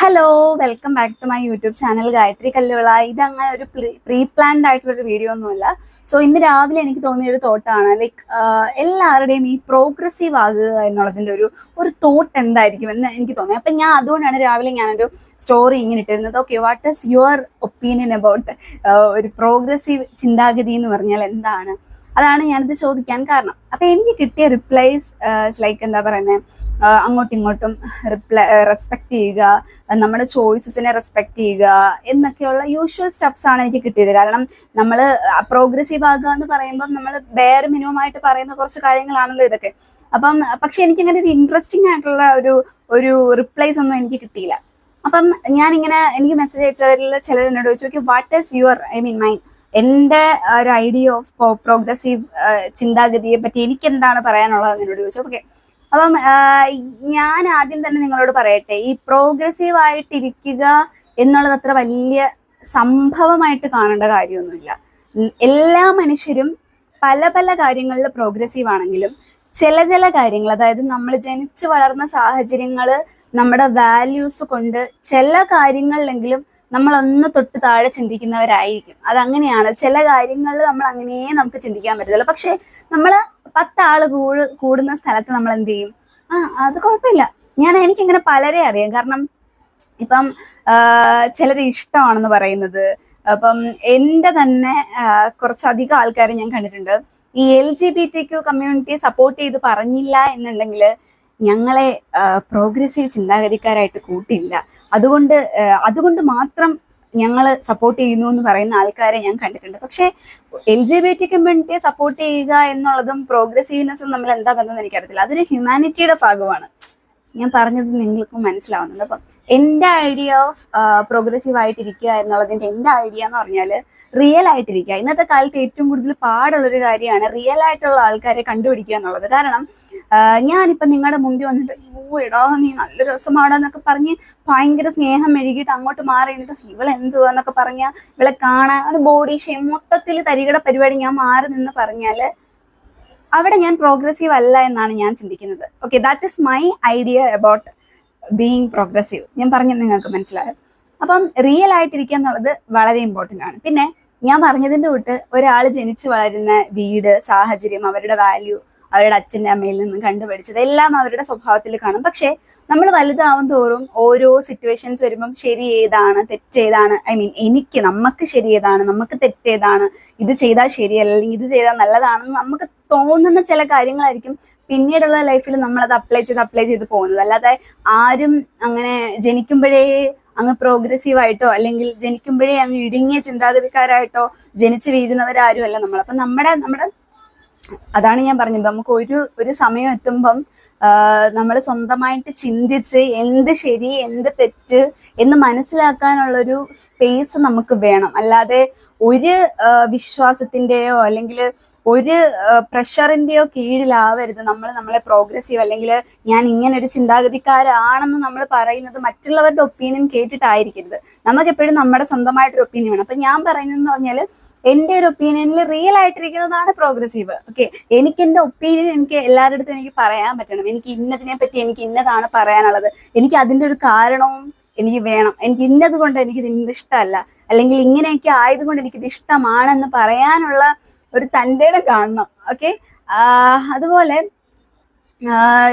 Hello welcome back to my YouTube channel Gayathri Kalluvila ഇത് അങ്ങനെ ഒരു പ്രീ പ്ലാൻഡ് ആയിട്ടുള്ള ഒരു വീഡിയോ ഒന്നുമല്ല. സോ ഇന്ന് രാവിലെ എനിക്ക് തോന്നിയ ഒരു തോട്ടാണ് ലൈക്ക് എല്ലാവരുടെയും ഈ പ്രോഗ്രസീവ് ആകുക എന്നുള്ളതിന്റെ ഒരു ഒരു തോട്ട് എന്തായിരിക്കും എന്ന് എനിക്ക് തോന്നി. അപ്പൊ ഞാൻ അതുകൊണ്ടാണ് രാവിലെ ഞാനൊരു സ്റ്റോറി ഇങ്ങനെ ഇട്ടിരുന്നത്. Okay what is your opinion about ഒരു പ്രോഗ്രസീവ് ചിന്താഗതി എന്ന് പറഞ്ഞാൽ എന്താണ്? അതാണ് ഞാനിത് ചോദിക്കാൻ കാരണം. അപ്പൊ എനിക്ക് കിട്ടിയ റിപ്ലൈസ് ലൈക്ക് എന്താ പറയുന്നത് അങ്ങോട്ടും ഇങ്ങോട്ടും റിപ്ലൈ റെസ്പെക്ട് ചെയ്യുക നമ്മുടെ ചോയ്സസിനെ റെസ്പെക്ട് ചെയ്യുക എന്നൊക്കെയുള്ള യൂഷ്വൽ സ്റ്റെപ്സ് ആണ് എനിക്ക് കിട്ടിയത്. കാരണം നമ്മൾ പ്രോഗ്രസീവ് ആകുക എന്ന് പറയുമ്പോൾ നമ്മൾ ബെയർ മിനിമം ആയിട്ട് പറയുന്ന കുറച്ച് കാര്യങ്ങളാണല്ലോ ഇതൊക്കെ. അപ്പം പക്ഷെ എനിക്ക് അങ്ങനെ ഒരു ഇൻട്രസ്റ്റിംഗ് ആയിട്ടുള്ള ഒരു ഒരു റിപ്ലൈസ് ഒന്നും എനിക്ക് കിട്ടിയില്ല. അപ്പം ഞാനിങ്ങനെ എനിക്ക് മെസ്സേജ് അയച്ചവരിൽ ചിലരെന്നോട് ചോദിച്ചു what is your I mean mind എന്റെ ഒരു ഐഡിയ ഓഫ് പ്രോഗ്രസീവ് ചിന്താഗതിയെ പറ്റി എനിക്ക് എന്താണ് പറയാനുള്ളത് എന്നോട് ചോദിച്ചു. ഓക്കെ അപ്പം ഞാൻ ആദ്യം തന്നെ നിങ്ങളോട് പറയട്ടെ ഈ പ്രോഗ്രസീവ് ആയിട്ടിരിക്കുക എന്നുള്ളത് അത്ര വലിയ സംഭവമായിട്ട് കാണേണ്ട കാര്യമൊന്നുമില്ല. എല്ലാ മനുഷ്യരും പല പല കാര്യങ്ങളിൽ പ്രോഗ്രസീവ് ആണെങ്കിലും ചില ചില കാര്യങ്ങൾ അതായത് നമ്മൾ ജനിച്ചു വളർന്ന സാഹചര്യങ്ങൾ നമ്മുടെ വാല്യൂസ് കൊണ്ട് ചില കാര്യങ്ങളിലെങ്കിലും നമ്മൾ ഒന്ന് തൊട്ട് താഴെ ചിന്തിക്കുന്നവരായിരിക്കും. അതങ്ങനെയാണ്. ചില കാര്യങ്ങളിൽ നമ്മൾ അങ്ങനെ നമുക്ക് ചിന്തിക്കാൻ പറ്റത്തില്ല പക്ഷെ നമ്മൾ പത്താൾ കൂടു കൂടുന്ന സ്ഥലത്ത് നമ്മൾ എന്ത് ചെയ്യും? ആ അത് കുഴപ്പമില്ല. ഞാൻ എനിക്കിങ്ങനെ പലരെ അറിയാം. കാരണം ഇപ്പം ചിലർ ഇഷ്ടമാണെന്ന് പറയുന്നത്. അപ്പം എന്റെ തന്നെ കുറച്ചധികം ആൾക്കാരെ ഞാൻ കണ്ടിട്ടുണ്ട്. ഈ L G B T Q കമ്മ്യൂണിറ്റിയെ support ചെയ്ത് പറഞ്ഞില്ല എന്നുണ്ടെങ്കിൽ ഞങ്ങളെ പ്രോഗ്രസീവ് ചിന്താഗതിക്കാരായിട്ട് കൂട്ടില്ല അതുകൊണ്ട് അതുകൊണ്ട് മാത്രം ഞങ്ങൾ സപ്പോർട്ട് ചെയ്യുന്നു എന്ന് പറയുന്ന ആൾക്കാരെ ഞാൻ കണ്ടിട്ടുണ്ട്. പക്ഷേ എൽ ജി ബി ടി കമ്മ്യൂണിറ്റിയെ സപ്പോർട്ട് ചെയ്യുക എന്നുള്ളതും പ്രോഗ്രസീവ്നെസ്സും തമ്മിൽ എന്താ ബന്ധം എനിക്കറിയത്തില്ല. അതൊരു ഹ്യൂമാനിറ്റിയുടെ ഭാഗമാണ്. ഞാൻ പറഞ്ഞത് നിങ്ങൾക്ക് മനസ്സിലാവുന്നുണ്ട്. അപ്പം എന്റെ ഐഡിയ ഓഫ് പ്രോഗ്രസീവ് ആയിട്ടിരിക്കുക എന്നുള്ളതിന്റെ എന്റെ ഐഡിയ എന്ന് പറഞ്ഞാൽ റിയൽ ആയിട്ടിരിക്കുക. ഇന്നത്തെ കാലത്ത് ഏറ്റവും കൂടുതൽ പാടുള്ളൊരു കാര്യമാണ് റിയൽ ആയിട്ടുള്ള ആൾക്കാരെ കണ്ടുപിടിക്കുക എന്നുള്ളത്. കാരണം ഞാനിപ്പോൾ നിങ്ങളുടെ മുമ്പിൽ വന്നിട്ട് ഓ എടോ നീ നല്ല രസമാണെന്നൊക്കെ പറഞ്ഞ് ഭയങ്കര സ്നേഹം മെഴുകിയിട്ട് അങ്ങോട്ട് മാറി എന്നിട്ട് ഇവളെന്തുവാ എന്നൊക്കെ പറഞ്ഞാൽ ഇവളെ കാണാൻ ബോഡി ഷെയിം മൊത്തത്തിൽ തരികട പരിപാടി ഞാൻ മാറി നിന്ന് പറഞ്ഞാൽ അവിടെ ഞാൻ പ്രോഗ്രസീവ് അല്ല എന്നാണ് ഞാൻ ചിന്തിക്കുന്നത്. Okay that is my idea about being progressive ഞാൻ പറഞ്ഞത് നിങ്ങൾക്ക് മനസ്സിലായോ? അപ്പം റിയൽ ആയിട്ടിരിക്കുക എന്നുള്ളത് വളരെ ഇമ്പോർട്ടന്റ് ആണ്. പിന്നെ ഞാൻ പറഞ്ഞതിന്റെ കൂട്ട് ഒരാൾ ജനിച്ചു വളരുന്ന വീട് സാഹചര്യം അവരുടെ വാല്യൂ അവരുടെ അച്ഛന്റെ അമ്മയിൽ നിന്ന് കണ്ടുപഠിച്ചത്. എല്ലാം അവരുടെ സ്വഭാവത്തിൽ കാണും. പക്ഷേ നമ്മൾ വലുതാവും തോറും ഓരോ സിറ്റുവേഷൻസ് വരുമ്പം ശരി ഏതാണ് തെറ്റേതാണ് ഐ മീൻ എനിക്ക് നമുക്ക് ശരി ഏതാണ്? നമുക്ക് തെറ്റേതാണ് ഇത് ചെയ്താൽ ശരിയല്ല അല്ലെങ്കിൽ ഇത് ചെയ്താൽ നല്ലതാണെന്ന് നമുക്ക് തോന്നുന്ന ചില കാര്യങ്ങളായിരിക്കും പിന്നീടുള്ള ലൈഫിൽ നമ്മൾ അത് അപ്ലൈ ചെയ്ത് അപ്ലൈ ചെയ്ത് പോകുന്നത്. അല്ലാതെ ആരും അങ്ങനെ ജനിക്കുമ്പോഴേ അങ്ങ് പ്രോഗ്രസീവ് ആയിട്ടോ അല്ലെങ്കിൽ ജനിക്കുമ്പോഴേ അങ്ങ് ഇടുങ്ങിയ ചിന്താഗതിക്കാരായിട്ടോ ജനിച്ചു വീഴുന്നവരാരും അല്ല നമ്മൾ. അപ്പൊ നമ്മുടെ നമ്മുടെ അതാണ് ഞാൻ പറഞ്ഞത്. നമുക്ക് ഒരു ഒരു സമയം എത്തുമ്പം നമ്മൾ സ്വന്തമായിട്ട് ചിന്തിച്ച് എന്ത് ശരി എന്ത് തെറ്റ് എന്ന് മനസ്സിലാക്കാനുള്ളൊരു സ്പേസ് നമുക്ക് വേണം. അല്ലാതെ ഒരു വിശ്വാസത്തിന്റെയോ അല്ലെങ്കിൽ ഒരു പ്രഷറിന്റെയോ കീഴിലാവരുത്. നമ്മൾ നമ്മളെ പ്രോഗ്രസീവ് അല്ലെങ്കിൽ ഞാൻ ഇങ്ങനെ ഒരു ചിന്താഗതിക്കാരാണെന്ന് നമ്മൾ പറയുന്നത് മറ്റുള്ളവരുടെ ഒപ്പീനിയൻ കേട്ടിട്ടായിരിക്കരുത്. നമുക്ക് എപ്പോഴും നമ്മുടെ സ്വന്തമായിട്ടൊരു ഒപ്പീനിയൻ വേണം. അപ്പൊ ഞാൻ പറയുന്നതെന്ന് പറഞ്ഞാൽ എന്റെ ഒരു ഒപ്പീനിയനിൽ റിയൽ ആയിട്ടിരിക്കുന്നതാണ് പ്രോഗ്രസീവ് ഓക്കെ എനിക്ക് എന്റെ ഒപ്പീനിയൻ എനിക്ക് എല്ലാവരുടെ അടുത്തും എനിക്ക് പറയാൻ പറ്റണം. എനിക്ക് ഇന്നതിനെ പറ്റി എനിക്ക് ഇന്നതാണ് പറയാനുള്ളത്. എനിക്ക് അതിന്റെ ഒരു കാരണവും എനിക്ക് വേണം. എനിക്ക് ഇന്നത് കൊണ്ട് എനിക്ക് ഇത് ഇഷ്ടമല്ല. അല്ലെങ്കിൽ ഇങ്ങനെയൊക്കെ ആയതുകൊണ്ട് എനിക്കിത് ഇഷ്ടമാണെന്ന് പറയാനുള്ള ഒരു തന്റെ കാണണം. ഓക്കെ അതുപോലെ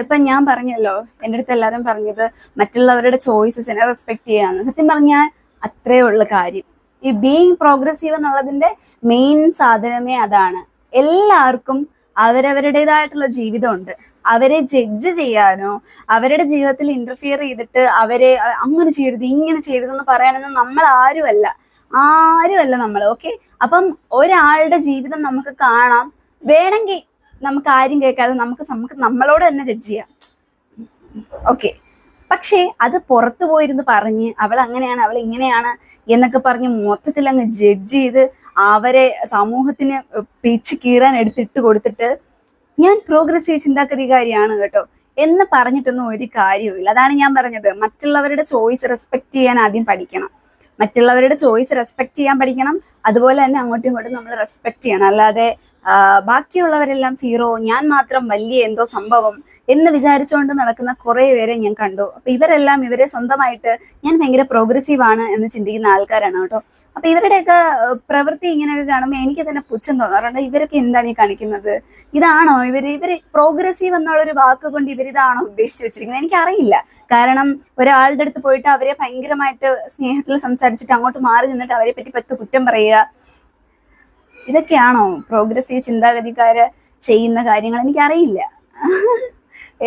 ഇപ്പൊ ഞാൻ പറഞ്ഞല്ലോ എന്റെ അടുത്ത് എല്ലാവരും പറഞ്ഞത് മറ്റുള്ളവരുടെ ചോയ്സസിനെ റെസ്പെക്ട് ചെയ്യാന്ന്. സത്യം പറഞ്ഞാൽ അത്രേ ഉള്ള കാര്യം. ഈ ബീയിങ് പ്രോഗ്രസീവ് എന്നുള്ളതിന്റെ മെയിൻ സാധനമേ അതാണ്. എല്ലാവർക്കും അവരവരുടേതായിട്ടുള്ള ജീവിതമുണ്ട്. അവരെ ജഡ്ജ് ചെയ്യാനോ അവരുടെ ജീവിതത്തിൽ ഇന്റർഫിയർ ചെയ്തിട്ട് അവരെ അങ്ങനെ ചെയ്യരുത് ഇങ്ങനെ ചെയ്യരുതെന്ന് പറയാനൊന്നും നമ്മൾ ആരുമല്ല. ആരുമല്ല നമ്മൾ ഓക്കെ അപ്പം ഒരാളുടെ ജീവിതം നമുക്ക് കാണാം. വേണമെങ്കിൽ നമുക്ക് ആരും കേൾക്കാതെ നമുക്ക് നമുക്ക് നമ്മളോട് തന്നെ ജഡ്ജ് ചെയ്യാം. ഓക്കെ പക്ഷേ അത് പുറത്തു പോയിരുന്ന് പറഞ്ഞ് അവൾ അങ്ങനെയാണ് അവൾ ഇങ്ങനെയാണ് എന്നൊക്കെ പറഞ്ഞ് മൊത്തത്തിൽ അങ്ങ് ജഡ്ജ് ചെയ്ത് അവരെ സമൂഹത്തിന് പിച്ച് കീറാൻ എടുത്തിട്ട് കൊടുത്തിട്ട് ഞാൻ പ്രോഗ്രസീവ് ചിന്താഗതികാരിയാണ് കേട്ടോ എന്ന് പറഞ്ഞിട്ടൊന്നും ഒരു കാര്യവുമില്ല. അതാണ് ഞാൻ പറഞ്ഞത്. മറ്റുള്ളവരുടെ ചോയ്സ് റെസ്പെക്ട് ചെയ്യാൻ ആദ്യം പഠിക്കണം. മറ്റുള്ളവരുടെ ചോയ്സ് റെസ്പെക്ട് ചെയ്യാൻ പഠിക്കണം. അതുപോലെ തന്നെ അങ്ങോട്ടും ഇങ്ങോട്ടും നമ്മൾ റെസ്പെക്ട് ചെയ്യണം. അല്ലാതെ ബാക്കിയുള്ളവരെല്ലാം സീറോ ഞാൻ മാത്രം വലിയ എന്തോ സംഭവം എന്ന് വിചാരിച്ചുകൊണ്ട് നടക്കുന്ന കുറെ പേരെ ഞാൻ കണ്ടു. അപ്പൊ ഇവരെല്ലാം ഇവരെ സ്വന്തമായിട്ട് ഞാൻ ഭയങ്കര പ്രോഗ്രസീവ് ആണ് എന്ന് ചിന്തിക്കുന്ന ആൾക്കാരാണ് കേട്ടോ. അപ്പൊ ഇവരുടെയൊക്കെ പ്രവൃത്തി ഇങ്ങനെയൊക്കെ കാണുമ്പോൾ എനിക്ക് തന്നെ പുച്ഛം തോന്നാറുണ്ട്. ഇവരൊക്കെ എന്താണ് ഈ കാണിക്കുന്നത്? ഇതാണോ ഇവർ? ഇവർ പ്രോഗ്രസീവ് എന്നുള്ളൊരു വാക്ക് കൊണ്ട് ഇവരിതാണോ ഉദ്ദേശിച്ചു വെച്ചിരിക്കുന്നത്? എനിക്കറിയില്ല. കാരണം ഒരാളുടെ അടുത്ത് പോയിട്ട് അവരെ ഭയങ്കരമായിട്ട് സ്നേഹത്തിൽ സംസാരിച്ചിട്ട് അങ്ങോട്ട് മാറി നിന്നിട്ട് അവരെ പറ്റി പത്ത് കുറ്റം പറയുക ഇതൊക്കെയാണോ പ്രോഗ്രസീവ് ചിന്താഗതിക്കാര് ചെയ്യുന്ന കാര്യങ്ങൾ? എനിക്കറിയില്ല.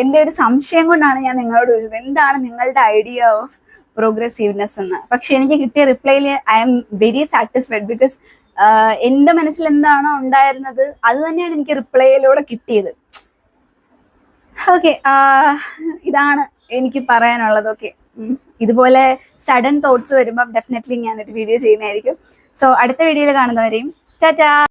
എന്റെ ഒരു സംശയം കൊണ്ടാണ് ഞാൻ നിങ്ങളോട് ചോദിച്ചത്. എന്താണ് നിങ്ങളുടെ ഐഡിയ ഓഫ് പ്രോഗ്രസീവ്നെസ് എന്ന്? പക്ഷെ എനിക്ക് കിട്ടിയ റിപ്ലൈയിൽ I'm very satisfied because എന്റെ മനസ്സിൽ എന്താണോ ഉണ്ടായിരുന്നത് അത് തന്നെയാണ് എനിക്ക് റിപ്ലൈയിലൂടെ കിട്ടിയത്. ഓക്കെ ഇതാണ് എനിക്ക് പറയാനുള്ളത്. ഓക്കെ ഇതുപോലെ സഡൻ തോട്ട്സ് വരുമ്പോൾ ഡെഫിനറ്റ്ലി ഞാനൊരു വീഡിയോ ചെയ്യുന്നതായിരിക്കും. സോ അടുത്ത വീഡിയോയിൽ കാണുന്നവരെയും 大家。